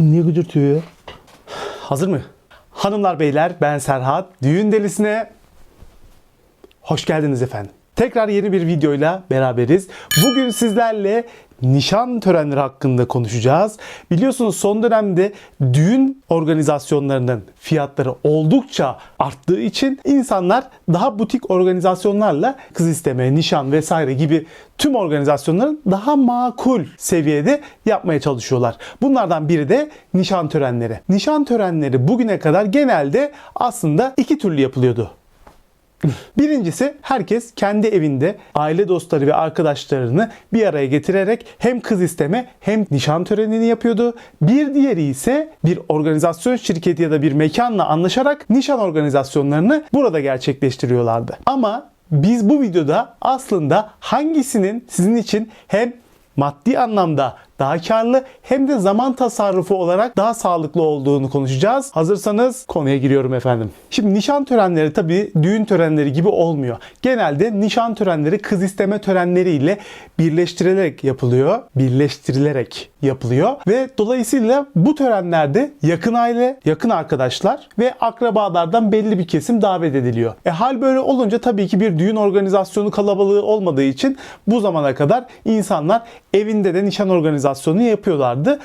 Niye gıcırtıyor ya? Hazır mı? Hanımlar beyler ben Serhat. Düğün delisine hoş geldiniz efendim. Tekrar yeni bir videoyla beraberiz. Bugün sizlerle nişan törenleri hakkında konuşacağız. Biliyorsunuz son dönemde düğün organizasyonlarının fiyatları oldukça arttığı için insanlar daha butik organizasyonlarla kız isteme, nişan vesaire gibi tüm organizasyonların daha makul seviyede yapmaya çalışıyorlar. Bunlardan biri de nişan törenleri. Nişan törenleri bugüne kadar genelde aslında iki türlü yapılıyordu. Birincisi herkes kendi evinde aile dostları ve arkadaşlarını bir araya getirerek hem kız isteme hem nişan törenini yapıyordu. Bir diğeri ise bir organizasyon şirketi ya da bir mekanla anlaşarak nişan organizasyonlarını burada gerçekleştiriyorlardı. Ama biz bu videoda aslında hangisinin sizin için hem maddi anlamda daha karlı hem de zaman tasarrufu olarak daha sağlıklı olduğunu konuşacağız. Hazırsanız konuya giriyorum efendim. Şimdi nişan törenleri tabii düğün törenleri gibi olmuyor. Genelde nişan törenleri kız isteme törenleriyle birleştirilerek yapılıyor. Birleştirilerek yapılıyor ve dolayısıyla bu törenlerde yakın aile, yakın arkadaşlar ve akrabalardan belli bir kesim davet ediliyor. E hal böyle olunca tabii ki bir düğün organizasyonu kalabalığı olmadığı için bu zamana kadar insanlar evinde de nişan organizasyonu yapıyorlardı.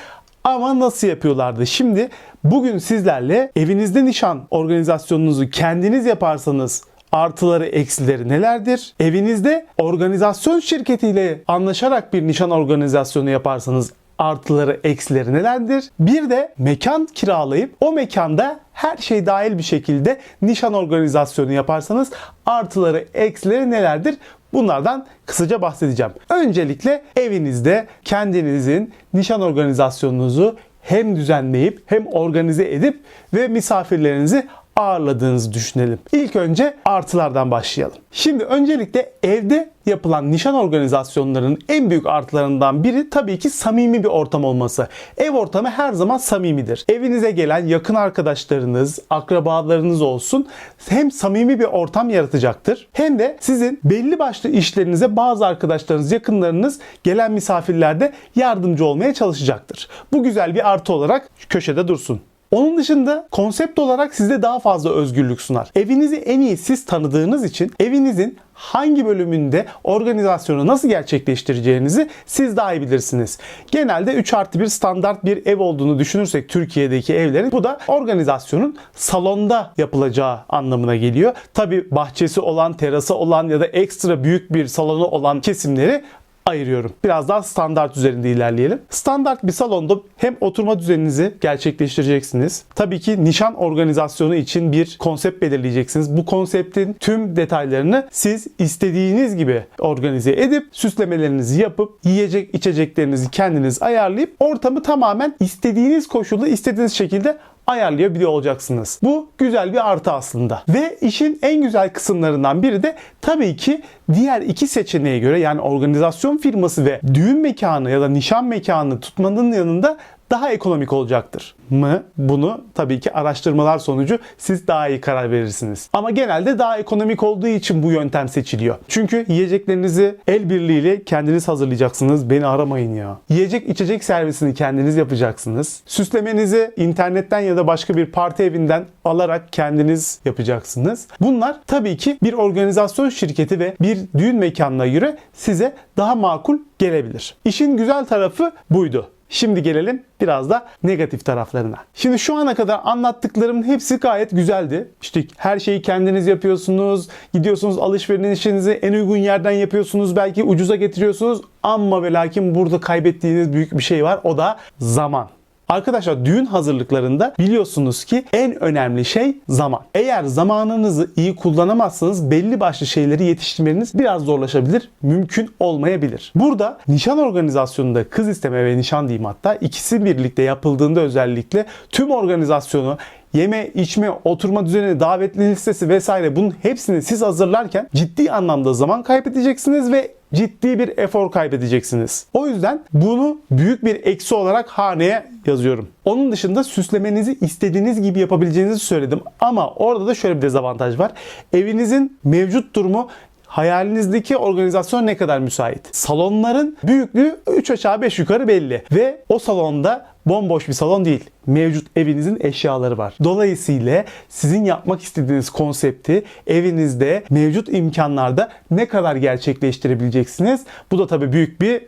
Ama nasıl yapıyorlardı? Şimdi bugün sizlerle evinizde nişan organizasyonunuzu kendiniz yaparsanız artıları eksileri nelerdir? Evinizde organizasyon şirketiyle anlaşarak bir nişan organizasyonu yaparsanız artıları eksileri nelerdir? Bir de mekan kiralayıp o mekanda her şey dahil bir şekilde nişan organizasyonu yaparsanız artıları eksileri nelerdir? Bunlardan kısaca bahsedeceğim. Öncelikle evinizde kendinizin nişan organizasyonunuzu hem düzenleyip hem organize edip ve misafirlerinizi ağırladığınızı düşünelim. İlk önce artılardan başlayalım. Şimdi öncelikle evde yapılan nişan organizasyonlarının en büyük artılarından biri tabii ki samimi bir ortam olması. Ev ortamı her zaman samimidir. Evinize gelen yakın arkadaşlarınız, akrabalarınız olsun hem samimi bir ortam yaratacaktır hem de sizin belli başlı işlerinize bazı arkadaşlarınız, yakınlarınız gelen misafirlerde yardımcı olmaya çalışacaktır. Bu güzel bir artı olarak köşede dursun. Onun dışında konsept olarak size daha fazla özgürlük sunar. Evinizi en iyi siz tanıdığınız için evinizin hangi bölümünde organizasyonu nasıl gerçekleştireceğinizi siz daha iyi bilirsiniz. Genelde 3 artı 1 standart bir ev olduğunu düşünürsek Türkiye'deki evlerin bu da organizasyonun salonda yapılacağı anlamına geliyor. Tabi bahçesi olan, terası olan ya da ekstra büyük bir salonu olan kesimleri ayırıyorum. Biraz daha standart üzerinde ilerleyelim. Standart bir salonda hem oturma düzeninizi gerçekleştireceksiniz. Tabii ki nişan organizasyonu için bir konsept belirleyeceksiniz. Bu konseptin tüm detaylarını siz istediğiniz gibi organize edip süslemelerinizi yapıp yiyecek içeceklerinizi kendiniz ayarlayıp ortamı tamamen istediğiniz koşulda istediğiniz şekilde ayarlayabiliyor olacaksınız. Bu güzel bir artı aslında. Ve işin en güzel kısımlarından biri de tabii ki diğer iki seçeneğe göre yani organizasyon firması ve düğün mekanı ya da nişan mekanı tutmanın yanında daha ekonomik olacaktır mı? Bunu tabii ki araştırmalar sonucu siz daha iyi karar verirsiniz. Ama genelde daha ekonomik olduğu için bu yöntem seçiliyor. Çünkü yiyeceklerinizi el birliğiyle kendiniz hazırlayacaksınız. Beni aramayın ya. Yiyecek içecek servisini kendiniz yapacaksınız. Süslemenizi internetten ya da başka bir parti evinden alarak kendiniz yapacaksınız. Bunlar tabii ki bir organizasyon şirketi ve bir düğün mekanına göre size daha makul gelebilir. İşin güzel tarafı buydu. Şimdi gelelim biraz da negatif taraflarına. Şimdi şu ana kadar anlattıklarımın hepsi gayet güzeldi. İşte her şeyi kendiniz yapıyorsunuz. Gidiyorsunuz alışverişinizi en uygun yerden yapıyorsunuz. Belki ucuza getiriyorsunuz. Ama ve lakin burada kaybettiğiniz büyük bir şey var. O da zaman. Arkadaşlar düğün hazırlıklarında biliyorsunuz ki en önemli şey zaman. Eğer zamanınızı iyi kullanamazsanız belli başlı şeyleri yetiştirmeniz biraz zorlaşabilir, mümkün olmayabilir. Burada nişan organizasyonunda kız isteme ve nişan diyeyim hatta ikisi birlikte yapıldığında özellikle tüm organizasyonu yeme, içme, oturma düzeni, davetli listesi vesaire bunun hepsini siz hazırlarken ciddi anlamda zaman kaybedeceksiniz ve ciddi bir efor kaybedeceksiniz. O yüzden bunu büyük bir eksi olarak haneye yazıyorum. Onun dışında süslemenizi istediğiniz gibi yapabileceğinizi söyledim. Ama orada da şöyle bir dezavantaj var. Evinizin mevcut durumu hayalinizdeki organizasyon ne kadar müsait? Salonların büyüklüğü 3 aşağı 5 yukarı belli ve o salonda bomboş bir salon değil. Mevcut evinizin eşyaları var. Dolayısıyla sizin yapmak istediğiniz konsepti evinizde mevcut imkanlarda ne kadar gerçekleştirebileceksiniz? Bu da tabii büyük bir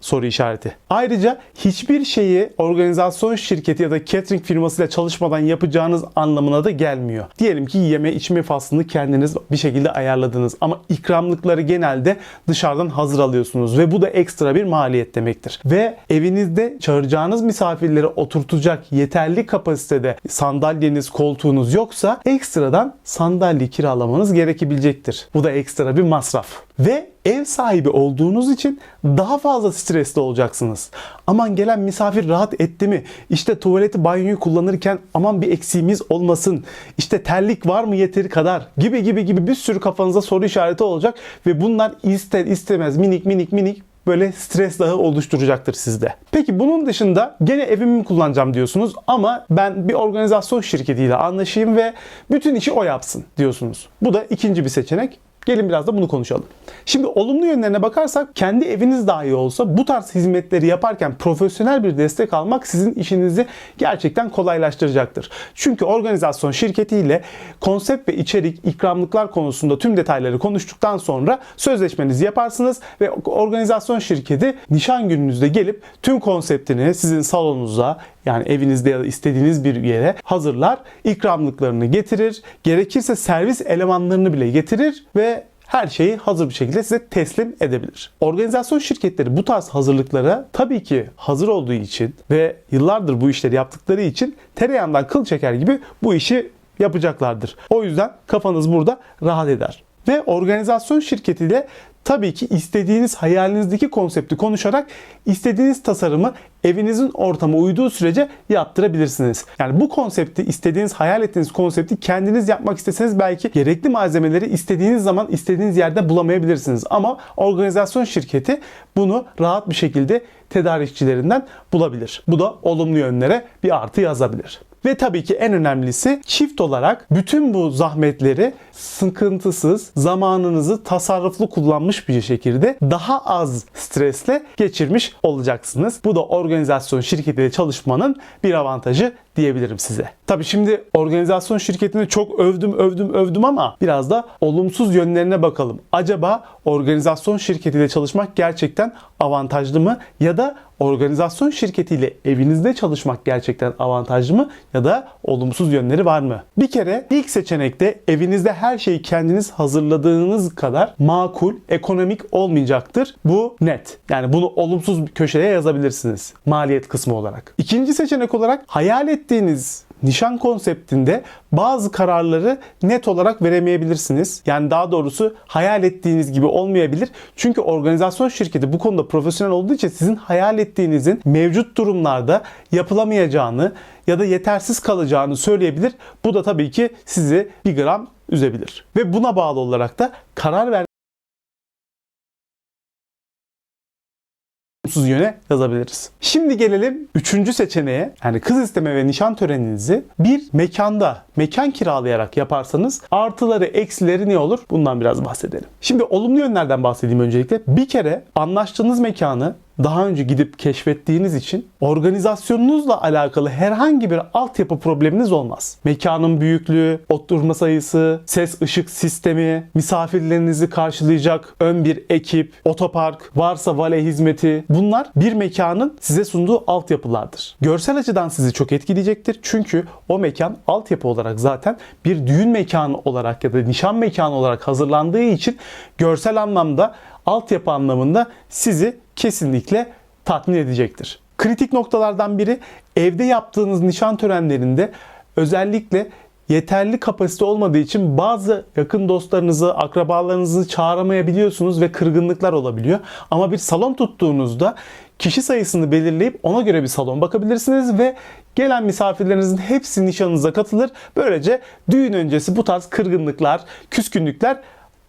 soru işareti. Ayrıca hiçbir şeyi organizasyon şirketi ya da catering firmasıyla çalışmadan yapacağınız anlamına da gelmiyor. Diyelim ki yeme içme faslını kendiniz bir şekilde ayarladınız ama ikramlıkları genelde dışarıdan hazır alıyorsunuz ve bu da ekstra bir maliyet demektir. Ve evinizde çağıracağınız misafirleri oturtacak yeterli kapasitede sandalyeniz, koltuğunuz yoksa ekstradan sandalye kiralamanız gerekebilecektir. Bu da ekstra bir masraf. Ve ev sahibi olduğunuz için daha fazla stresli olacaksınız. Aman gelen misafir rahat etti mi? İşte tuvaleti banyoyu kullanırken aman bir eksiğimiz olmasın. İşte terlik var mı yeteri kadar gibi gibi gibi bir sürü kafanıza soru işareti olacak ve bunlar ister istemez minik minik minik böyle stres dağı oluşturacaktır sizde. Peki bunun dışında gene evimi mi kullanacağım diyorsunuz ama ben bir organizasyon şirketiyle anlaşayım ve bütün işi o yapsın diyorsunuz. Bu da ikinci bir seçenek. Gelin biraz da bunu konuşalım. Şimdi olumlu yönlerine bakarsak kendi eviniz dahi olsa bu tarz hizmetleri yaparken profesyonel bir destek almak sizin işinizi gerçekten kolaylaştıracaktır. Çünkü organizasyon şirketiyle konsept ve içerik, ikramlıklar konusunda tüm detayları konuştuktan sonra sözleşmenizi yaparsınız ve organizasyon şirketi nişan gününüzde gelip tüm konseptini sizin salonunuza yani evinizde ya da istediğiniz bir yere hazırlar, ikramlıklarını getirir, gerekirse servis elemanlarını bile getirir ve her şeyi hazır bir şekilde size teslim edebilir. Organizasyon şirketleri bu tarz hazırlıklara tabii ki hazır olduğu için ve yıllardır bu işleri yaptıkları için tereyağından kıl çeker gibi bu işi yapacaklardır. O yüzden kafanız burada rahat eder. Ve organizasyon şirketiyle tabii ki istediğiniz hayalinizdeki konsepti konuşarak istediğiniz tasarımı evinizin ortamı uyduğu sürece yaptırabilirsiniz. Yani bu konsepti istediğiniz hayal ettiğiniz konsepti kendiniz yapmak isteseniz belki gerekli malzemeleri istediğiniz zaman istediğiniz yerde bulamayabilirsiniz. Ama organizasyon şirketi bunu rahat bir şekilde tedarikçilerinden bulabilir. Bu da olumlu yönlere bir artı yazabilir. Ve tabii ki en önemlisi çift olarak bütün bu zahmetleri sıkıntısız, zamanınızı tasarruflu kullanmış bir şekilde daha az stresle geçirmiş olacaksınız. Bu da organizasyon şirketiyle çalışmanın bir avantajı diyebilirim size. Tabii şimdi organizasyon şirketini çok övdüm övdüm övdüm ama biraz da olumsuz yönlerine bakalım. Acaba organizasyon şirketiyle çalışmak gerçekten avantajlı mı? Ya da organizasyon şirketiyle evinizde çalışmak gerçekten avantajlı mı? Ya da olumsuz yönleri var mı? Bir kere ilk seçenekte evinizde her şeyi kendiniz hazırladığınız kadar makul, ekonomik olmayacaktır. Bu net. Yani bunu olumsuz bir köşeye yazabilirsiniz. Maliyet kısmı olarak. İkinci seçenek olarak hayal ettiğiniz nişan konseptinde bazı kararları net olarak veremeyebilirsiniz. Yani daha doğrusu hayal ettiğiniz gibi olmayabilir. Çünkü organizasyon şirketi bu konuda profesyonel olduğu için sizin hayal ettiğinizin mevcut durumlarda yapılamayacağını ya da yetersiz kalacağını söyleyebilir. Bu da tabii ki sizi bir gram üzebilir. Ve buna bağlı olarak da karar ver olumsuz yöne yazabiliriz. Şimdi gelelim üçüncü seçeneğe. Yani kız isteme ve nişan töreninizi bir mekanda, mekan kiralayarak yaparsanız artıları, eksileri ne olur? Bundan biraz bahsedelim. Şimdi olumlu yönlerden bahsedeyim öncelikle. Bir kere anlaştığınız mekanı daha önce gidip keşfettiğiniz için organizasyonunuzla alakalı herhangi bir altyapı probleminiz olmaz. Mekanın büyüklüğü, oturma sayısı, ses ışık sistemi, misafirlerinizi karşılayacak ön bir ekip, otopark, varsa vale hizmeti bunlar bir mekanın size sunduğu altyapılardır. Görsel açıdan sizi çok etkileyecektir. Çünkü o mekan altyapı olarak zaten bir düğün mekanı olarak ya da nişan mekanı olarak hazırlandığı için görsel anlamda altyapı anlamında sizi kesinlikle tatmin edecektir. Kritik noktalardan biri evde yaptığınız nişan törenlerinde özellikle yeterli kapasite olmadığı için bazı yakın dostlarınızı, akrabalarınızı çağıramayabiliyorsunuz ve kırgınlıklar olabiliyor. Ama bir salon tuttuğunuzda kişi sayısını belirleyip ona göre bir salon bakabilirsiniz ve gelen misafirlerinizin hepsi nişanınıza katılır. Böylece düğün öncesi bu tarz kırgınlıklar, küskünlükler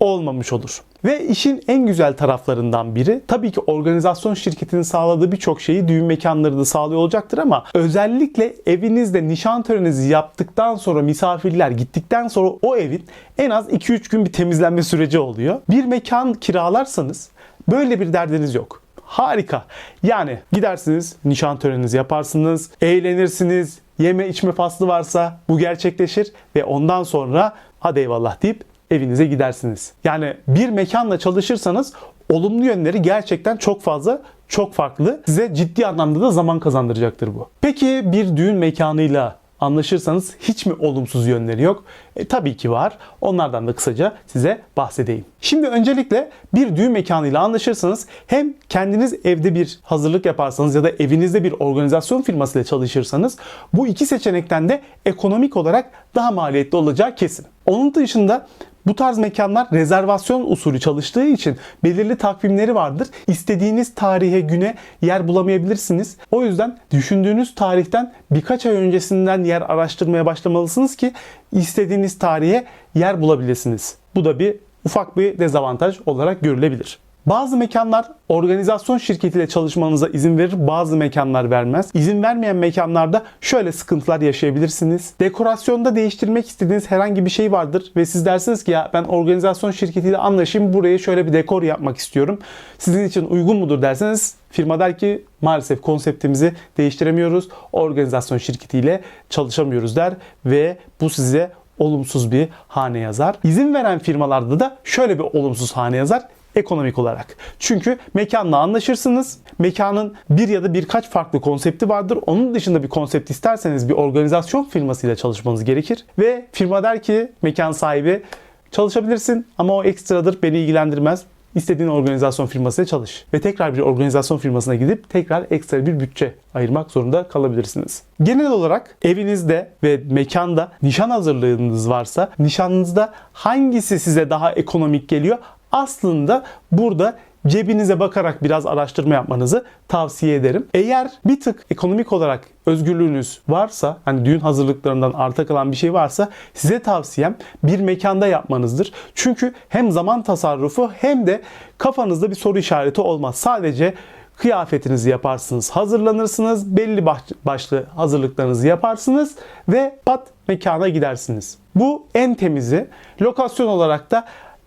olmamış olur. Ve işin en güzel taraflarından biri tabii ki organizasyon şirketinin sağladığı birçok şeyi düğün mekanları da sağlıyor olacaktır ama özellikle evinizde nişan töreninizi yaptıktan sonra misafirler gittikten sonra o evin en az 2-3 gün bir temizlenme süreci oluyor. Bir mekan kiralarsanız böyle bir derdiniz yok. Harika. Yani gidersiniz, nişan töreninizi yaparsınız, eğlenirsiniz, yeme içme faslı varsa bu gerçekleşir ve ondan sonra hadi eyvallah deyip evinize gidersiniz. Yani bir mekanla çalışırsanız olumlu yönleri gerçekten çok fazla, çok farklı. Size ciddi anlamda da zaman kazandıracaktır bu. Peki bir düğün mekanıyla anlaşırsanız hiç mi olumsuz yönleri yok? E, tabii ki var. Onlardan da kısaca size bahsedeyim. Şimdi öncelikle bir düğün mekanıyla anlaşırsanız hem kendiniz evde bir hazırlık yaparsanız ya da evinizde bir organizasyon firmasıyla çalışırsanız bu iki seçenekten de ekonomik olarak daha maliyetli olacağı kesin. Onun dışında bu tarz mekanlar rezervasyon usulü çalıştığı için belirli takvimleri vardır. İstediğiniz tarihe, güne yer bulamayabilirsiniz. O yüzden düşündüğünüz tarihten birkaç ay öncesinden yer araştırmaya başlamalısınız ki istediğiniz tarihe yer bulabilirsiniz. Bu da bir ufak bir dezavantaj olarak görülebilir. Bazı mekanlar organizasyon şirketiyle çalışmanıza izin verir, bazı mekanlar vermez. İzin vermeyen mekanlarda şöyle sıkıntılar yaşayabilirsiniz. Dekorasyonda değiştirmek istediğiniz herhangi bir şey vardır ve siz dersiniz ki ya ben organizasyon şirketiyle anlaşayım, buraya şöyle bir dekor yapmak istiyorum. Sizin için uygun mudur derseniz firma der ki maalesef konseptimizi değiştiremiyoruz. Organizasyon şirketiyle çalışamıyoruz der ve bu size olumsuz bir hane yazar. İzin veren firmalarda da şöyle bir olumsuz hane yazar ekonomik olarak. Çünkü mekanla anlaşırsınız. Mekanın bir ya da birkaç farklı konsepti vardır. Onun dışında bir konsept isterseniz bir organizasyon firmasıyla çalışmanız gerekir. Ve firma der ki mekan sahibi çalışabilirsin ama o ekstradır beni ilgilendirmez. İstediğin organizasyon firmasıyla çalış. Ve tekrar bir organizasyon firmasına gidip tekrar ekstra bir bütçe ayırmak zorunda kalabilirsiniz. Genel olarak evinizde ve mekanda nişan hazırlığınız varsa nişanınızda hangisi size daha ekonomik geliyor? Aslında burada cebinize bakarak biraz araştırma yapmanızı tavsiye ederim. Eğer bir tık ekonomik olarak özgürlüğünüz varsa, hani düğün hazırlıklarından arta kalan bir şey varsa size tavsiyem bir mekanda yapmanızdır. Çünkü hem zaman tasarrufu hem de kafanızda bir soru işareti olmaz. Sadece kıyafetinizi yaparsınız, hazırlanırsınız, belli başlı hazırlıklarınızı yaparsınız ve pat mekana gidersiniz. Bu en temizi. Lokasyon olarak da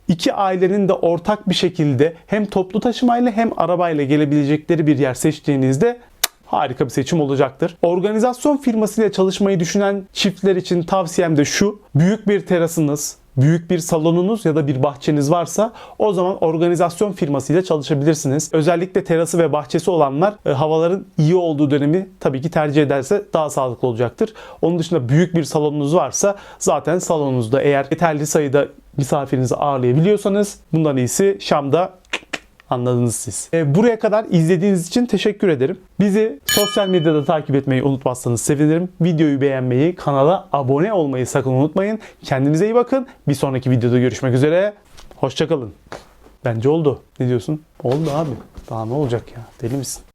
iki ailenin de ortak bir şekilde hem toplu taşımayla hem arabayla gelebilecekleri bir yer seçtiğinizde harika bir seçim olacaktır. Organizasyon firmasıyla çalışmayı düşünen çiftler için tavsiyem de şu. Büyük bir terasınız, büyük bir salonunuz ya da bir bahçeniz varsa o zaman organizasyon firmasıyla çalışabilirsiniz. Özellikle terası ve bahçesi olanlar e, havaların iyi olduğu dönemi tabii ki tercih ederse daha sağlıklı olacaktır. Onun dışında büyük bir salonunuz varsa zaten salonunuzda eğer yeterli sayıda misafirinizi ağırlayabiliyorsanız bundan iyisi Şam'da Anladınız siz. E, buraya kadar izlediğiniz için teşekkür ederim. Bizi sosyal medyada takip etmeyi unutmazsanız sevinirim. Videoyu beğenmeyi, kanala abone olmayı sakın unutmayın. Kendinize iyi bakın. Bir sonraki videoda görüşmek üzere. Hoşçakalın. Bence oldu. Ne diyorsun? Oldu abi. Daha ne olacak ya? Deli misin?